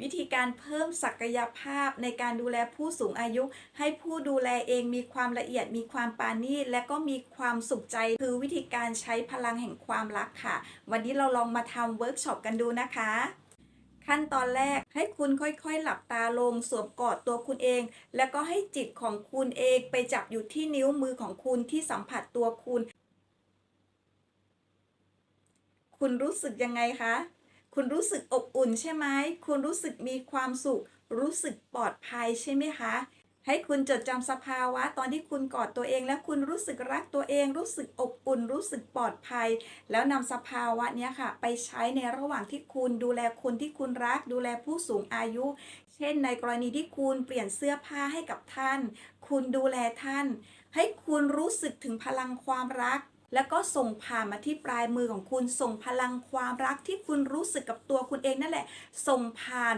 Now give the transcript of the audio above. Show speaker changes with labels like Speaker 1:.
Speaker 1: วิธีการเพิ่มศักยภาพในการดูแลผู้สูงอายุ ให้ผู้ดูแลเองมีความละเอียดมีความปาณีและก็มีความสุขใจ คือวิธีการใช้พลังแห่งความรักค่ะ วันนี้เราลองมาทำเวิร์กช็อปกันดูนะคะ ขั้นตอนแรกให้คุณค่อยๆ หลับตาลงสวมกอดตัวคุณเอง แล้วก็ให้จิตของคุณเองไปจับอยู่ที่นิ้วมือของคุณที่สัมผัสตัวคุณ คุณรู้สึกยังไงคะ คุณรู้สึกอบอุ่นใช่ไหม คุณรู้สึกมีความสุข รู้สึกปลอดภัยใช่ไหมคะ ให้คุณจดจำสภาวะ ตอนที่คุณกอดตัวเอง แล้วคุณรู้สึกรักตัวเอง รู้สึกอบอุ่น รู้สึกปลอดภัย แล้วนำสภาวะนี้ค่ะ ไปใช้ในระหว่างที่คุณดูแลคนที่คุณรัก ดูแลผู้สูงอายุ เช่น ในกรณีที่คุณเปลี่ยนเสื้อผ้าให้กับท่าน คุณดูแลท่าน ให้คุณรู้สึกถึงพลังความรัก แล้วก็ส่งผ่านมาที่ปลายมือของคุณ ส่งพลังความรักที่คุณรู้สึกกับตัวคุณเองนั่นแหละ ส่งผ่าน